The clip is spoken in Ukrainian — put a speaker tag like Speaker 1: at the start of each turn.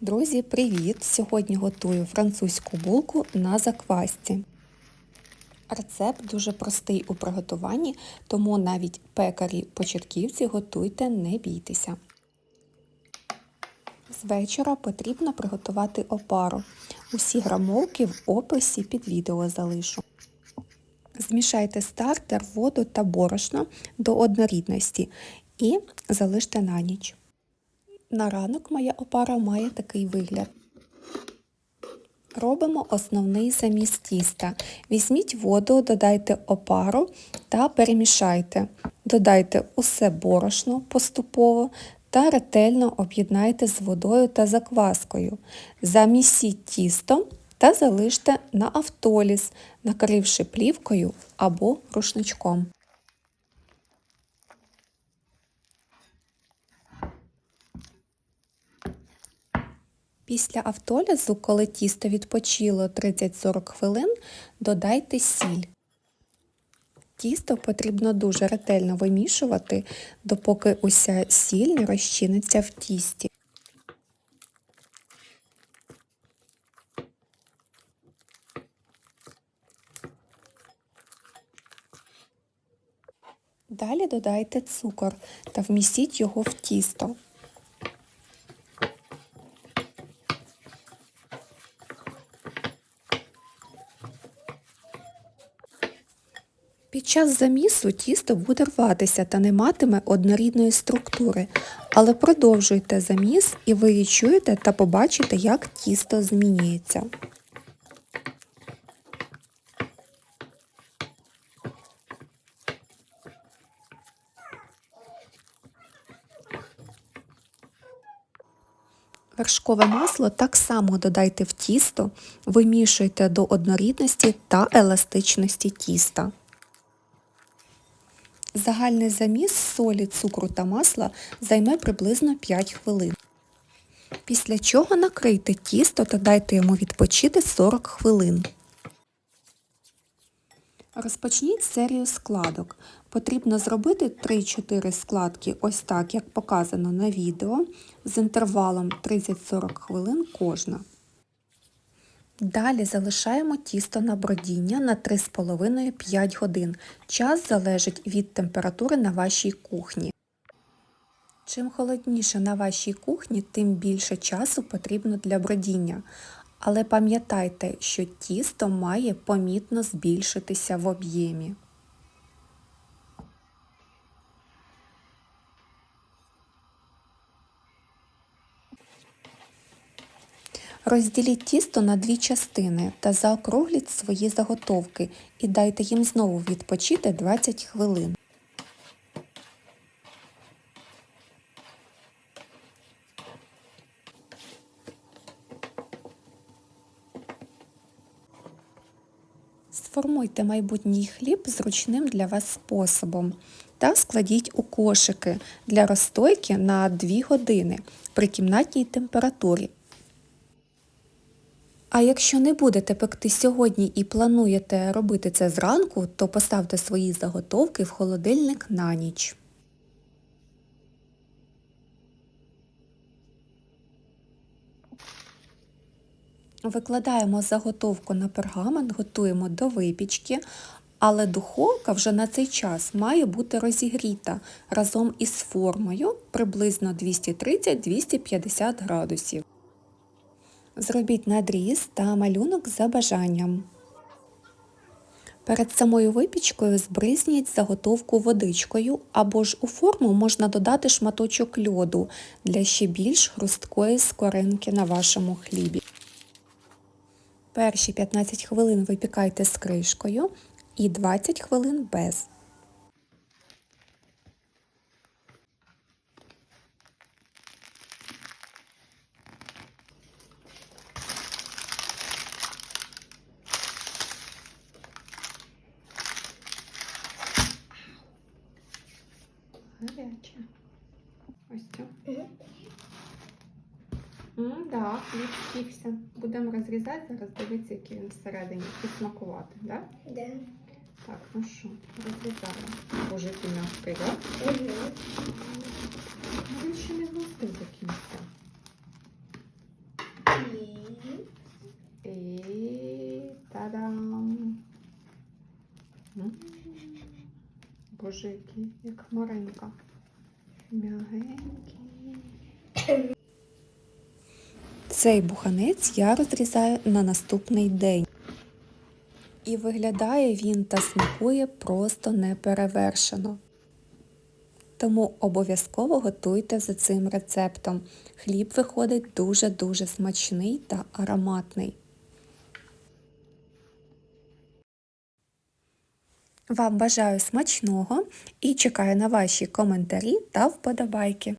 Speaker 1: Друзі, привіт! Сьогодні готую французьку булку на заквасці. Рецепт дуже простий у приготуванні, тому навіть пекарі-початківці готуйте, не бійтеся. З вечора потрібно приготувати опару. Усі грамовки в описі під відео залишу. Змішайте стартер, воду та борошно до однорідності і залиште на ніч. На ранок моя опара має такий вигляд. Робимо основний заміс тіста. Візьміть воду, додайте опару та перемішайте. Додайте усе борошно поступово та ретельно об'єднайте з водою та закваскою. Замісіть тісто та залиште на автоліз, накривши плівкою або рушничком. Після автолізу, коли тісто відпочило 30-40 хвилин, додайте сіль. Тісто потрібно дуже ретельно вимішувати, допоки уся сіль не розчиниться в тісті. Далі додайте цукор та вмістіть його в тісто. Під час замісу тісто буде рватися та не матиме однорідної структури, але продовжуйте заміс і ви відчуєте та побачите, як тісто змінюється. Вершкове масло так само додайте в тісто, вимішуйте до однорідності та еластичності тіста. Загальний заміс солі, цукру та масла займе приблизно 5 хвилин. Після чого накрийте тісто та дайте йому відпочити 40 хвилин. Розпочніть серію складок. Потрібно зробити 3-4 складки ось так, як показано на відео, з інтервалом 30-40 хвилин кожна. Далі залишаємо тісто на бродіння на 3,5-5 годин. Час залежить від температури на вашій кухні. Чим холодніше на вашій кухні, тим більше часу потрібно для бродіння. Але пам'ятайте, що тісто має помітно збільшитися в об'ємі. Розділіть тісто на дві частини та заокругліть свої заготовки і дайте їм знову відпочити 20 хвилин. Сформуйте майбутній хліб зручним для вас способом та складіть у кошики для розстойки на 2 години при кімнатній температурі. А якщо не будете пекти сьогодні і плануєте робити це зранку, то поставте свої заготовки в холодильник на ніч. Викладаємо заготовку на пергамент, готуємо до випічки, але духовка вже на цей час має бути розігріта разом із формою приблизно 230-250 градусів. Зробіть надріз та малюнок за бажанням. Перед самою випічкою збризніть заготовку водичкою або ж у форму можна додати шматочок льоду для ще більш хрусткої скоринки на вашому хлібі. Перші 15 хвилин випікайте з кришкою і 20 хвилин без. гаряче. Ось цю. Угу. Так, да, ключ кікся. Будемо розрізати, зараз дивитися, який він всередині. І смакувати, так? Да?
Speaker 2: Да.
Speaker 1: Так, ну що, розрізаємо. Боже, ти мягкий, так?
Speaker 2: Угу.
Speaker 1: Він ще не густий до кінця. І... Та-дам! Угу боже, який, як хмаринка. М'ягенький. Цей буханець я розрізаю на наступний день. І виглядає він та смакує просто неперевершено. Тому обов'язково готуйте за цим рецептом. Хліб виходить дуже-дуже смачний та ароматний. Вам бажаю смачного і чекаю на ваші коментарі та вподобайки.